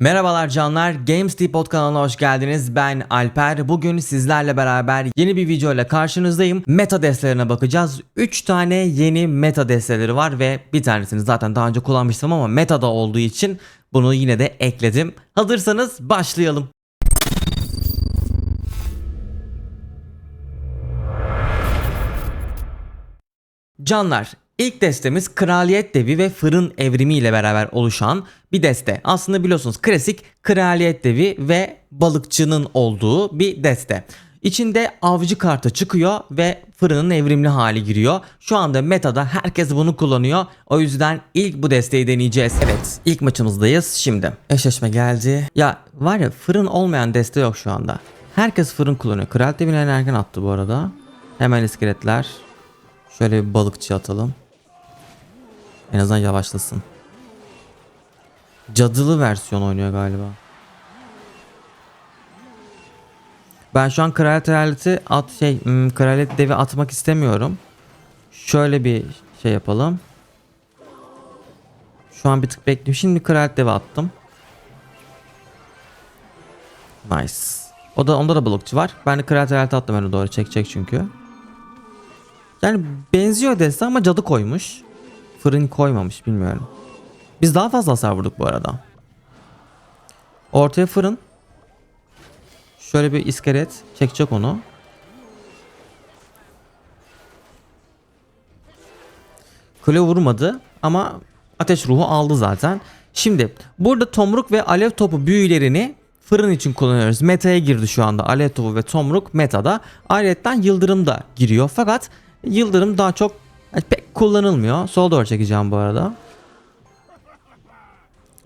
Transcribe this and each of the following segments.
Merhabalar canlar, Games Depot kanalına hoş geldiniz. Ben Alper. Bugün sizlerle beraber yeni bir video ile karşınızdayım. Meta destelerine bakacağız. 3 tane yeni meta desteleri var ve bir tanesini zaten daha önce kullanmıştım ama metada olduğu için bunu yine de ekledim. Hazırsanız başlayalım. Canlar, ilk destemiz Kraliyet Devi ve Fırın Evrimi ile beraber oluşan bir deste. Aslında biliyorsunuz klasik Kraliyet Devi ve balıkçının olduğu bir deste. İçinde avcı kartı çıkıyor ve fırının evrimli hali giriyor. Şu anda metada herkes bunu kullanıyor. O yüzden ilk bu desteği deneyeceğiz. Evet ilk maçımızdayız şimdi. Eşleşme geldi. Ya var ya fırın olmayan deste yok şu anda. Herkes fırın kullanıyor. Kraliyet Devi'ni en erken attı bu arada. Hemen iskeletler. Şöyle bir balıkçı atalım. En azından yavaşlasın. Cadılı versiyon oynuyor galiba. Ben şu an kraliyet hayaleti at şey hmm, kraliyet devi atmak istemiyorum. Şöyle bir şey yapalım. Şu an bir tık bekliyorum. Şimdi kraliyet devi attım. Nice. O da onda da balıkçı var. Ben de kraliyet hayaleti attım öne doğru çekecek çünkü. Yani benziyor deste ama cadı koymuş. Fırın koymamış bilmiyorum. Biz daha fazla hasar vurduk bu arada. Ortaya fırın. Şöyle bir iskelet çekecek onu. Kule vurmadı ama ateş ruhu aldı zaten. Şimdi burada tomruk ve alev topu büyülerini fırın için kullanıyoruz. Meta'ya girdi şu anda. Alev topu ve tomruk metada. Ayrıca yıldırım da giriyor. Fakat yıldırım daha çok yani pek kullanılmıyor. Sola doğru çekeceğim bu arada.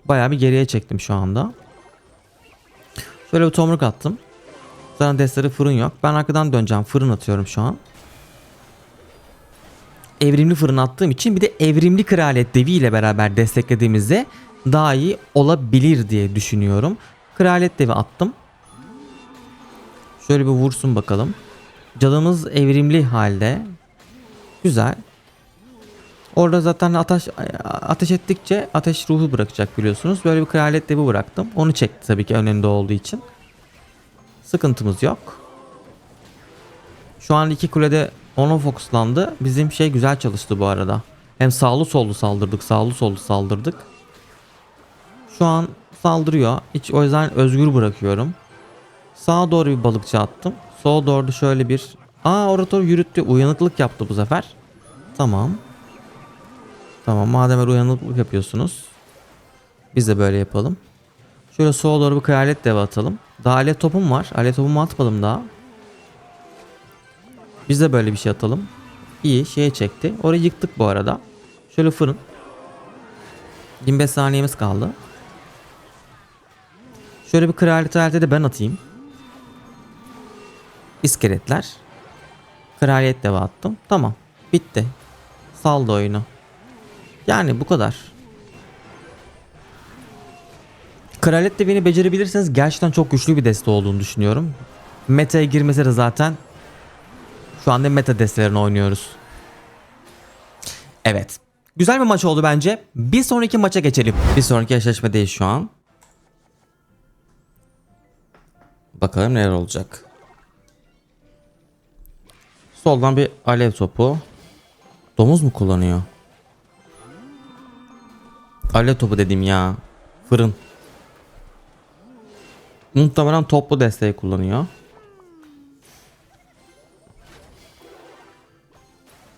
Bayağı bir geriye çektim şu anda. Şöyle bir tomruk attım. Zaten destleri fırın yok. Ben arkadan döneceğim. Fırın atıyorum şu an. Evrimli fırın attığım için bir de evrimli kraliyet devi ile beraber desteklediğimizde daha iyi olabilir diye düşünüyorum. Kraliyet devi attım. Şöyle bir vursun bakalım. Cadımız evrimli halde. Güzel. Orada zaten ateş, ateş ettikçe ateş ruhu bırakacak biliyorsunuz. Böyle bir kraliyet devi bıraktım. Onu çekti tabii ki önünde olduğu için. Sıkıntımız yok. Şu an iki kulede ona fokuslandı. Bizim şey güzel çalıştı bu arada. Hem sağlı sollu saldırdık, sağlı sollu saldırdık. Şu an saldırıyor. Hiç o yüzden özgür bırakıyorum. Sağa doğru bir balıkçı attım. Sola doğru şöyle bir... Aa orator yürüttü. Uyanıklık yaptı bu sefer. Tamam. Tamam madem öyle uyanıklık yapıyorsunuz. Biz de böyle yapalım. Şöyle sola doğru bir kraliyet devi atalım. Daha alet topum var. Alet topumu atmadım daha. Biz de böyle bir şey atalım. İyi şeye çekti. Orayı yıktık bu arada. Şöyle fırın. 25 saniyemiz kaldı. Şöyle bir kraliyet hayaleti de ben atayım. İskeletler. Kraliyet devi attım. Tamam. Bitti. Saldı oyunu. Yani bu kadar. Kraliyet devini becerebilirseniz gerçekten çok güçlü bir deste olduğunu düşünüyorum. Meta'ya girmese de zaten şu anda meta destelerini oynuyoruz. Evet. Güzel bir maç oldu bence. Bir sonraki maça geçelim. Bir sonraki eşleşmedeyiz şu an. Bakalım neler olacak. Soldan bir alev topu. Domuz mu kullanıyor? Alev topu dedim ya. Fırın. Muhtemelen toplu desteği kullanıyor.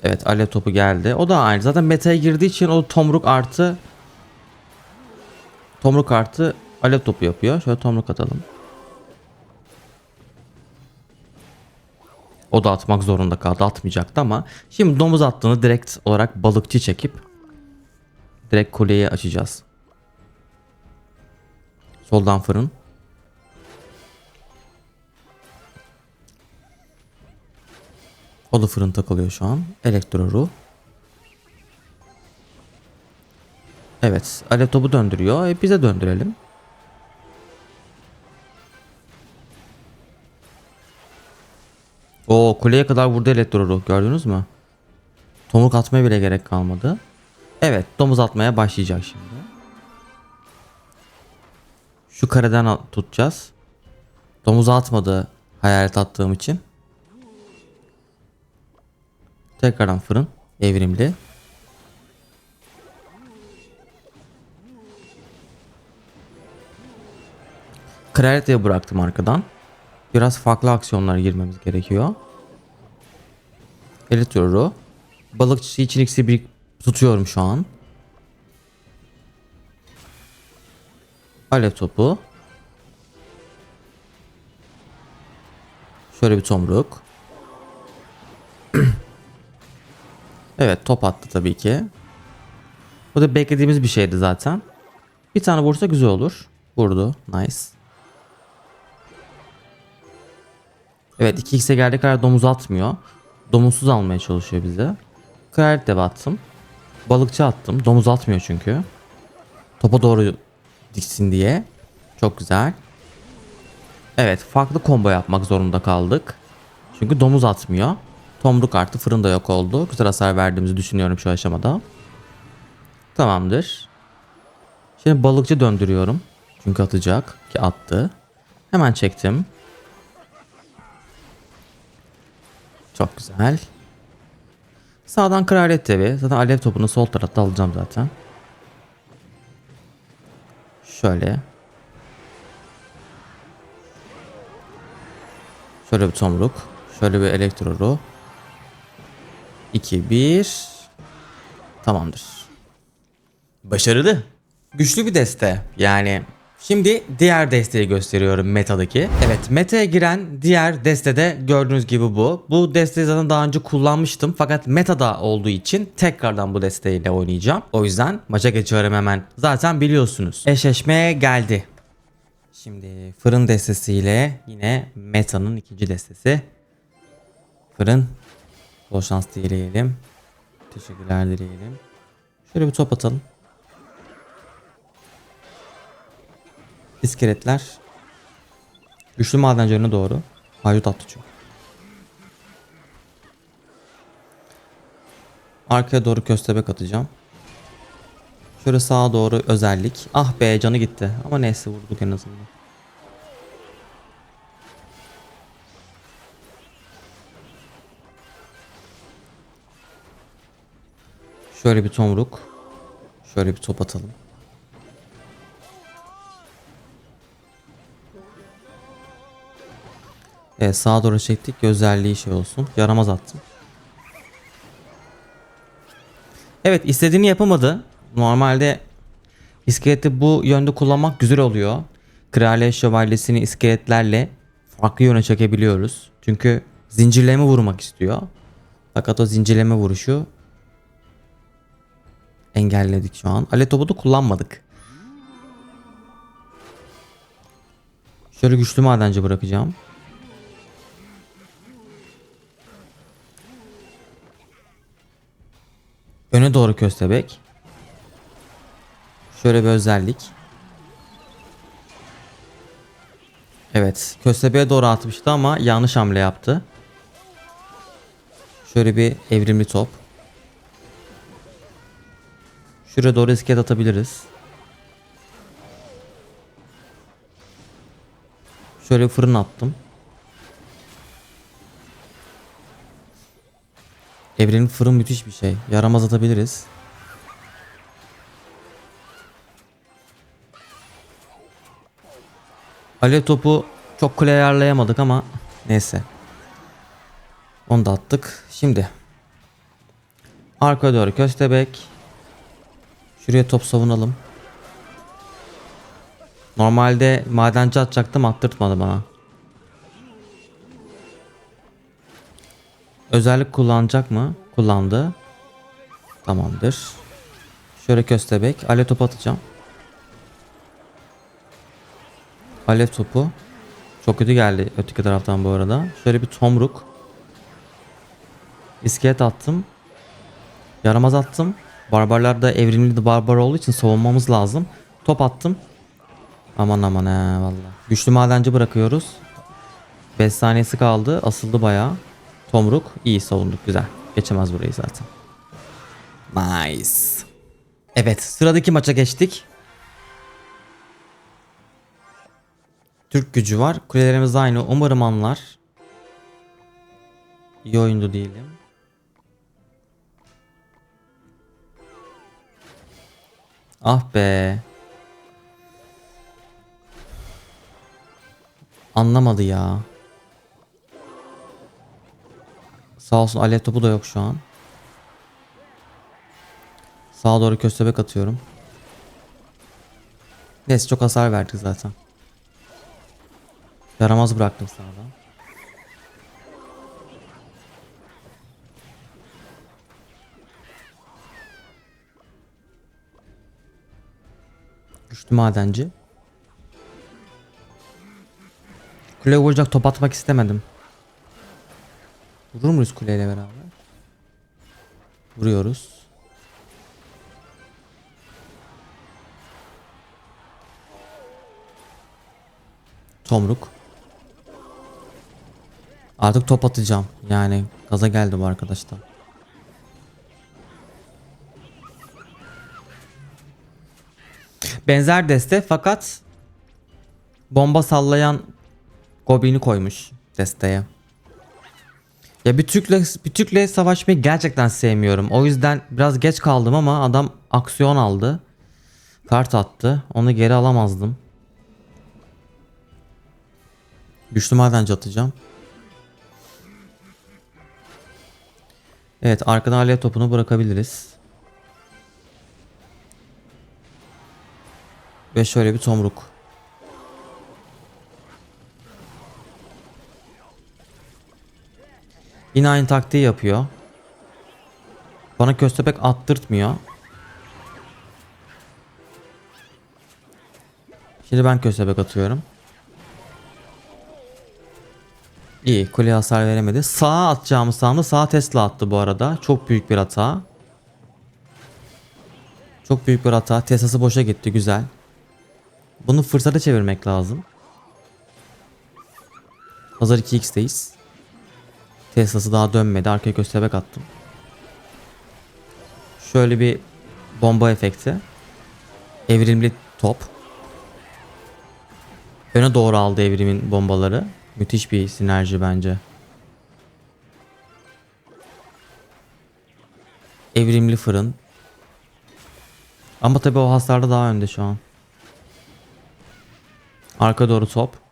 Evet alev topu geldi. O da aynı. Zaten meta'ya girdiği için o tomruk artı tomruk artı alev topu yapıyor. Şöyle tomruk atalım. O da atmak zorunda kaldı. Atmayacaktı ama şimdi domuz attığını direkt olarak balıkçı çekip direkt kuleyi açacağız. Soldan fırın. O da fırın takılıyor şu an. Elektro ruh. Evet. Alev topu döndürüyor. E bize döndürelim. O kuleye kadar vurdu elektro ruh. Gördünüz mü? Tomruk atmaya bile gerek kalmadı. Evet. Domuz atmaya başlayacak şimdi. Şu kareden tutacağız. Domuz atmadı hayalet attığım için. Tekrardan fırın. Evrimli. Kraliçeyi bıraktım arkadan. Biraz farklı aksiyonlara girmemiz gerekiyor. Elitroru. Balıkçı için ikisi bir tutuyorum şu an. Alev topu. Şöyle bir tomruk. evet top attı tabii ki. Bu da beklediğimiz bir şeydi zaten. Bir tane vursa güzel olur. Vurdu. Nice. Evet 2x'e geldiği kadar domuz atmıyor. Domuzsuz almaya çalışıyor bize. Kraliyet dev attım. Balıkçı attım. Domuz atmıyor çünkü. Topa doğru diksin diye. Çok güzel. Evet farklı combo yapmak zorunda kaldık. Çünkü domuz atmıyor. Tomruk artı fırında yok oldu. Güzel hasar verdiğimizi düşünüyorum şu aşamada. Tamamdır. Şimdi balıkçı döndürüyorum. Çünkü atacak ki attı. Hemen çektim. Çok güzel. Sağdan kraliyet devi. Zaten alev topunu sol tarafta alacağım zaten. Şöyle. Şöyle bir tomruk. Şöyle bir elektroru. 2 1 Tamamdır. Başarılı. Güçlü bir deste. Yani Şimdi diğer desteği gösteriyorum metadaki. Evet meta'ya giren diğer destede gördüğünüz gibi bu. Bu desteği zaten daha önce kullanmıştım fakat metada olduğu için tekrardan bu desteğiyle oynayacağım. O yüzden maça geçiyorum hemen. Zaten biliyorsunuz. Eşleşmeye geldi. Şimdi fırın destesiyle yine metanın ikinci destesi. Fırın. Bol şans dileyelim. Teşekkürler dileyelim. Şöyle bir top atalım. İskeletler. Güçlü madenci önüne doğru. Haydut attı çünkü. Arkaya doğru köstebek atacağım. Şöyle sağa doğru özellik. Ah be canı gitti. Ama neyse vurduk en azından. Şöyle bir tomruk. Şöyle bir top atalım. Evet sağa doğru çektik ki özelliği şey olsun. Yaramaz attım. Evet istediğini yapamadı. Normalde iskeleti bu yönde kullanmak güzel oluyor. Kraliyet şövalyesini iskeletlerle farklı yöne çekebiliyoruz. Çünkü zincirleme vurmak istiyor. Fakat o zincirleme vuruşu engelledik şu an. Ale topu da kullanmadık. Şöyle güçlü madenci bırakacağım. Öne doğru köstebek. Şöyle bir özellik. Evet. Köstebeğe doğru atmıştı ama yanlış hamle yaptı. Şöyle bir evrimli top. Şuraya doğru iskelet atabiliriz. Şöyle fırın attım. Evrenin fırın müthiş bir şey. Yaramaz atabiliriz. Alev topu çok kule ayarlayamadık ama neyse. Onu da attık. Şimdi. Arka doğru köstebek. Şuraya top savunalım. Normalde madenci atacaktım attırtmadı bana. Özellik kullanacak mı? Kullandı. Tamamdır. Şöyle köstebek. Alev topu atacağım. Alev topu. Çok kötü geldi öteki taraftan bu arada. Şöyle bir tomruk. İskelet attım. Yaramaz attım. Barbarlar da evrimli barbar olduğu için savunmamız lazım. Top attım. Aman aman he valla. Güçlü madenci bırakıyoruz. 5 saniyesi kaldı. Asıldı bayağı. Tomruk iyi savunduk güzel. Geçemez burayı zaten. Nice. Evet sıradaki maça geçtik. Türk gücü var. Kulelerimiz aynı. Umarım anlar. İyi oyundu diyelim. Ah be. Anlamadı ya. Sağ olsun alev topu da yok şu an. Sağa doğru köstebek atıyorum. Neyse çok hasar verdik zaten. Yaramaz bıraktım sağdan. Güçlü madenci. Kuleye vuracak top atmak istemedim. Vurur muyuz kuleyle beraber? Vuruyoruz. Tomruk. Artık top atacağım. Yani gaza geldi bu arkadaşlar. Benzer deste fakat bomba sallayan Goblin'i koymuş desteye. Ya bir Türk'le bir Türk'le savaşmayı gerçekten sevmiyorum. O yüzden biraz geç kaldım ama adam aksiyon aldı. Kart attı. Onu geri alamazdım. Güçlü madenci atacağım. Evet arkadan alev topunu bırakabiliriz. Ve şöyle bir tomruk. Yine aynı taktiği yapıyor. Bana köstebek attırtmıyor. Şimdi ben köstebek atıyorum. İyi kuleye hasar veremedi. Sağa atacağımız sanda sağ Tesla attı bu arada. Çok büyük bir hata. Çok büyük bir hata. Tesla'sı boşa gitti güzel. Bunu fırsata çevirmek lazım. Hazır 2x'teyiz. Tesla'sı daha dönmedi. Arkaya köstebek attım. Şöyle bir bomba efekti. Evrimli top. Öne doğru aldı evrimin bombaları. Müthiş bir sinerji bence. Evrimli fırın. Ama tabi o hasarda daha önde şu an. Arka doğru top.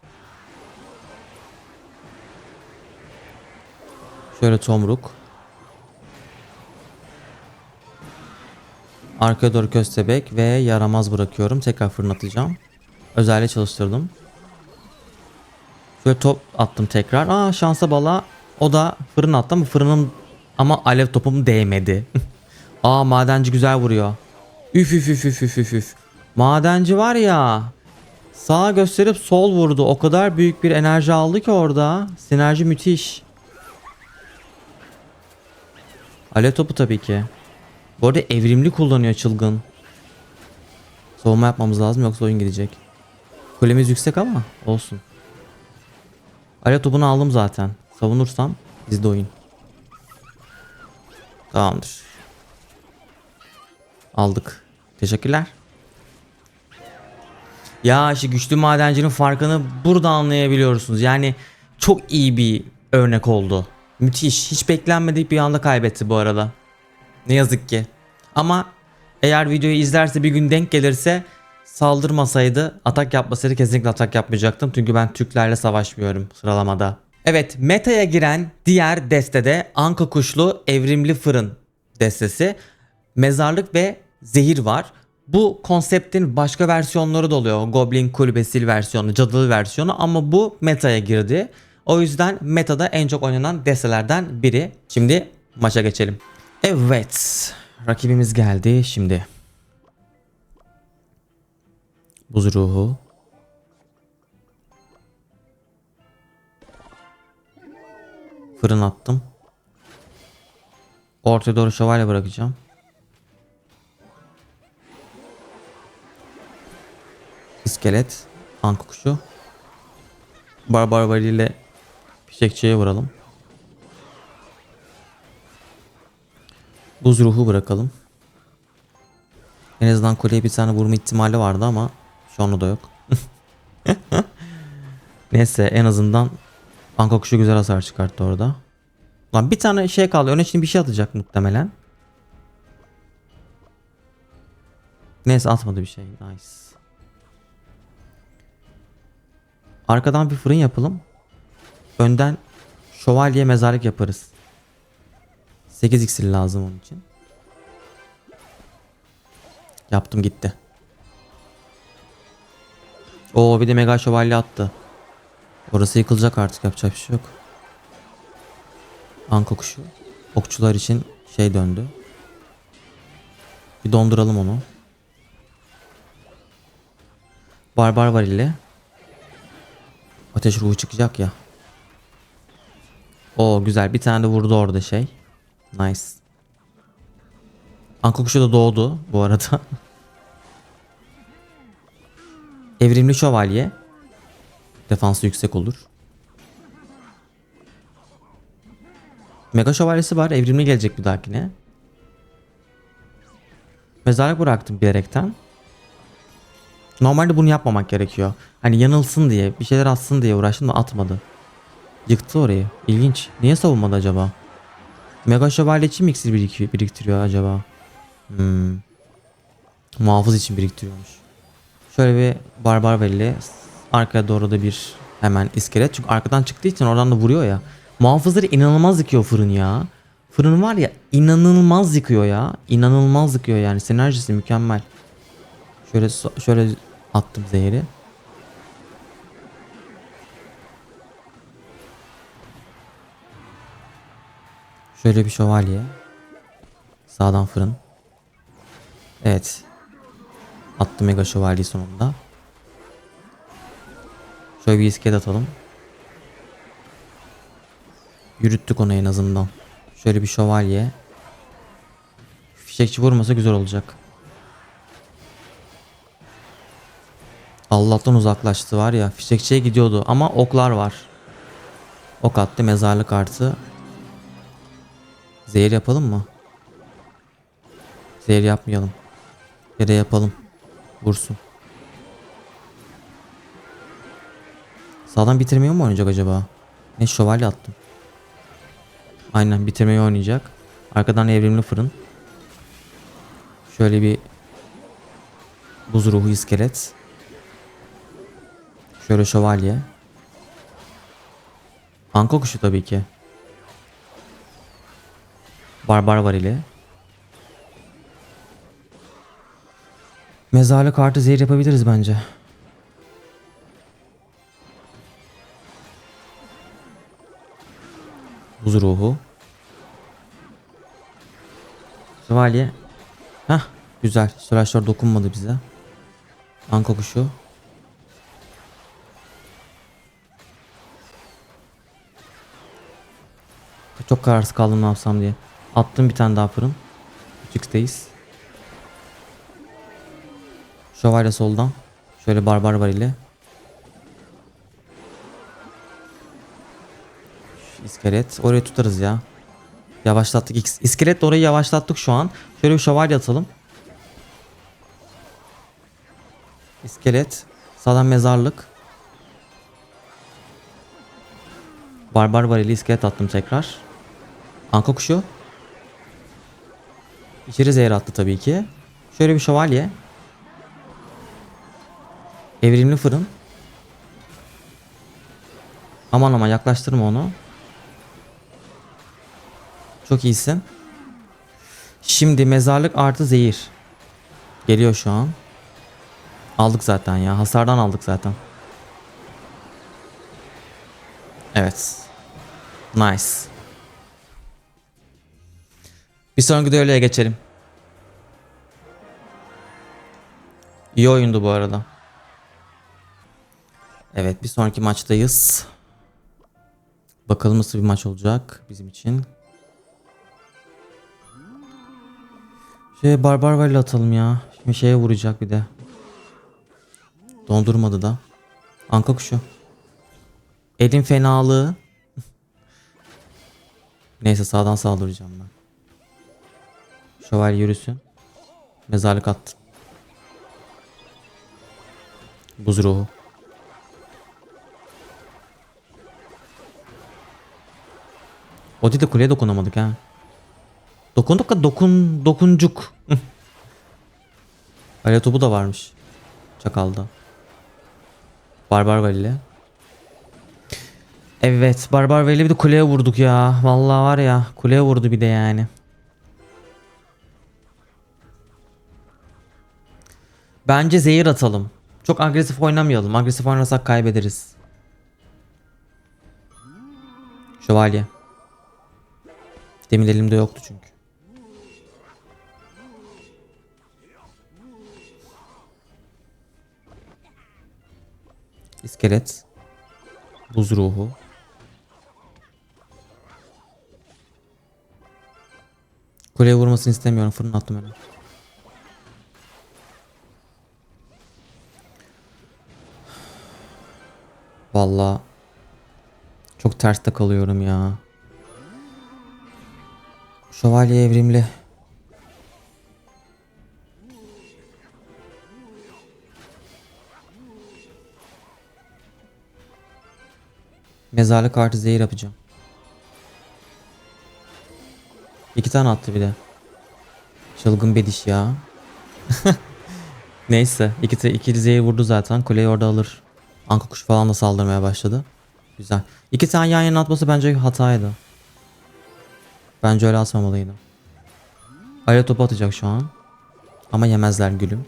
Şöyle tomruk. Arkaya doğru köstebek ve yaramaz bırakıyorum. Tekrar fırlatacağım. Özelliği çalıştırdım. Şöyle top attım tekrar. Aa şansa bala. O da fırın attı ama fırının ama alev topum değmedi. Aa madenci güzel vuruyor. Üf üf üf üf üf üf üf. Madenci var ya. Sağa gösterip sol vurdu. O kadar büyük bir enerji aldı ki orada. Sinerji müthiş. Alev topu tabii ki. Bu arada evrimli kullanıyor çılgın. Savunma yapmamız lazım yoksa oyun gidecek. Kulemiz yüksek ama olsun. Alev topunu aldım zaten. Savunursam bizde oyun. Tamamdır. Aldık. Teşekkürler. Ya işte güçlü madencinin farkını burada anlayabiliyorsunuz. Yani çok iyi bir örnek oldu. Müthiş. Hiç beklenmedik bir anda kaybetti bu arada. Ne yazık ki. Ama eğer videoyu izlerse bir gün denk gelirse saldırmasaydı atak yapmasaydı kesinlikle atak yapmayacaktım. Çünkü ben Türklerle savaşmıyorum sıralamada. Evet meta'ya giren diğer destede Anka Kuşlu Evrimli Fırın destesi. Mezarlık ve zehir var. Bu konseptin başka versiyonları da oluyor. Goblin kulübesil versiyonu, cadılı versiyonu ama bu meta'ya girdi. O yüzden metada en çok oynanan destelerden biri. Şimdi maça geçelim. Evet. Rakibimiz geldi şimdi. Buz ruhu. Fırın attım. Ortaya doğru şövalye bırakacağım. İskelet. Ank kuşu. Barbar ile fişekçiye vuralım. Buz ruhu bırakalım. En azından kuleye bir tane vurma ihtimali vardı ama şu anda da yok. Neyse en azından Anka kuşu güzel hasar çıkarttı orada. Lan bir tane şey kaldı. Öne şimdi bir şey atacak muhtemelen. Neyse atmadı bir şey. Nice. Arkadan bir fırın yapalım. Önden şövalye mezarlık yaparız. 8 iksir lazım onun için. Yaptım gitti. Oo bir de mega şövalye attı. Orası yıkılacak artık yapacak bir şey yok. Anka kuşu. Okçular için şey döndü. Bir donduralım onu. Barbar var ile. Ateş ruhu çıkacak ya. Oo güzel bir tane de vurdu orada şey. Nice. Anka kuşu da doğdu bu arada. Evrimli şövalye. Defansı yüksek olur. Mega şövalyesi var. Evrimli gelecek bir dahakine. Mezarlık bıraktım bilerekten. Normalde bunu yapmamak gerekiyor. Hani yanılsın diye, bir şeyler atsın diye uğraştım da atmadı. Yıktı orayı. İlginç. Niye savunmadı acaba? Mega şövalye için mi iksir birik- biriktiriyor acaba? Hmm. Muhafız için biriktiriyormuş. Şöyle bir barbar belli. Arkaya doğru da bir hemen iskelet. Çünkü arkadan çıktığı için oradan da vuruyor ya. Muhafızları inanılmaz yıkıyor fırın ya. Fırın var ya inanılmaz yıkıyor ya. İnanılmaz yıkıyor yani. Sinerjisi mükemmel. Şöyle şöyle attım zehri. Şöyle bir şövalye. Sağdan fırın. Evet. Attı mega şövalye sonunda. Şöyle bir iskelet atalım. Yürüttük onu en azından. Şöyle bir şövalye. Fişekçi vurmasa güzel olacak. Allah'tan uzaklaştı var ya. Fişekçiye gidiyordu ama oklar var. Ok attı mezarlık artı. Zehir yapalım mı? Zehir yapmayalım. Yere yapalım. Vursun. Sağdan bitirmeyi mi oynayacak acaba? Ne şövalye attım. Aynen bitirmeyi oynayacak. Arkadan evrimli fırın. Şöyle bir buz ruhu iskelet. Şöyle şövalye. Anka kuşu tabii ki. Barbar var ile. Mezarlık artı zehir yapabiliriz bence. Buz ruhu. Şövalye. Hah güzel. Slasher dokunmadı bize. Anka kuşu. Çok kararsız kaldım ne yapsam diye. Attım bir tane daha fırın. 3x'teyiz. Şövalye soldan. Şöyle barbar var ile. İskelet. Orayı tutarız ya. Yavaşlattık. İskelet orayı yavaşlattık şu an. Şöyle bir şövalye atalım. İskelet. Sağdan mezarlık. Barbar var ile iskelet attım tekrar. Anka kuşu. İçeri zehir attı tabii ki. Şöyle bir şövalye. Evrimli fırın. Aman aman yaklaştırma onu. Çok iyisin. Şimdi mezarlık artı zehir. Geliyor şu an. Aldık zaten ya. Hasardan aldık zaten. Evet. Nice. Bir sonraki düelloya geçelim. İyi oyundu bu arada. Evet bir sonraki maçtayız. Bakalım nasıl bir maç olacak bizim için. Şey barbar vali atalım ya. Şimdi şeye vuracak bir de. Dondurmadı da. Anka kuşu. Elin fenalığı. Neyse sağdan saldıracağım ben. Şövalye yürüsün. Mezarlık attın. Buz ruhu. Odi de kuleye dokunamadık ha. Dokunduk da dokun dokuncuk. Kale topu da varmış. Çakalda. Barbar Veli. Evet Barbar Veli bir de kuleye vurduk ya. Vallahi var ya kuleye vurdu bir de yani. Bence zehir atalım. Çok agresif oynamayalım. Agresif oynarsak kaybederiz. Şövalye. Demin elimde yoktu çünkü. İskelet. Buz ruhu. Kuleye vurmasını istemiyorum. Fırın attım öyle. Vallahi çok terste kalıyorum ya. Şövalye evrimli. Mezarlık artı zehir yapacağım. İki tane attı bir de. Çılgın bediş ya. Neyse. iki, iki zehir vurdu zaten. Kuleyi orada alır. Anka kuşu falan da saldırmaya başladı. Güzel. İki tane yan yana atması bence hataydı. Bence öyle atmamalıydı. Aya topu atacak şu an. Ama yemezler gülüm.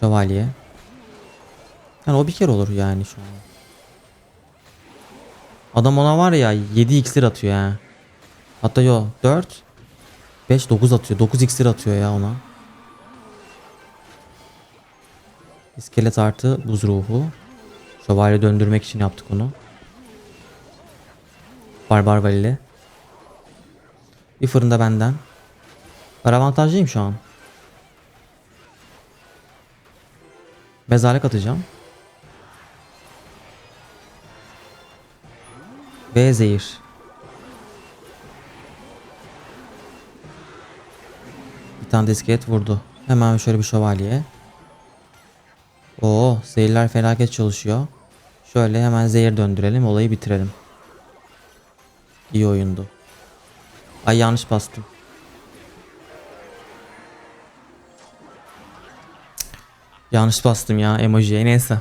Şövalye. Yani o bir kere olur yani şu an. Adam ona var ya 7 iksir atıyor ya. Hatta yo 4 5 9 atıyor. 9 iksir atıyor ya ona. İskelet artı buz ruhu. Şövalye döndürmek için yaptık onu. Barbar Valili. Bir fırında benden. Ben avantajlıyım şu an. Mezarlık atacağım. Ve zehir. Bir tane de iskelet vurdu. Hemen şöyle bir şövalye. Oo, zehirler felaket çalışıyor. Şöyle hemen zehir döndürelim, olayı bitirelim. İyi oyundu. Ay yanlış bastım. Yanlış bastım ya emojiye neyse.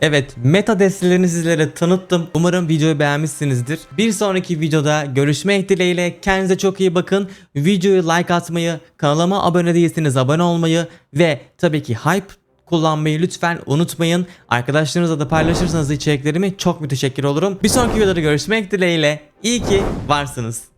Evet meta destelerini sizlere tanıttım. Umarım videoyu beğenmişsinizdir. Bir sonraki videoda görüşmek dileğiyle kendinize çok iyi bakın. Videoyu like atmayı, kanalıma abone değilseniz abone olmayı ve tabii ki hype kullanmayı lütfen unutmayın. Arkadaşlarınızla da paylaşırsanız içeriklerimi çok müteşekkir olurum. Bir sonraki videoda görüşmek dileğiyle. İyi ki varsınız.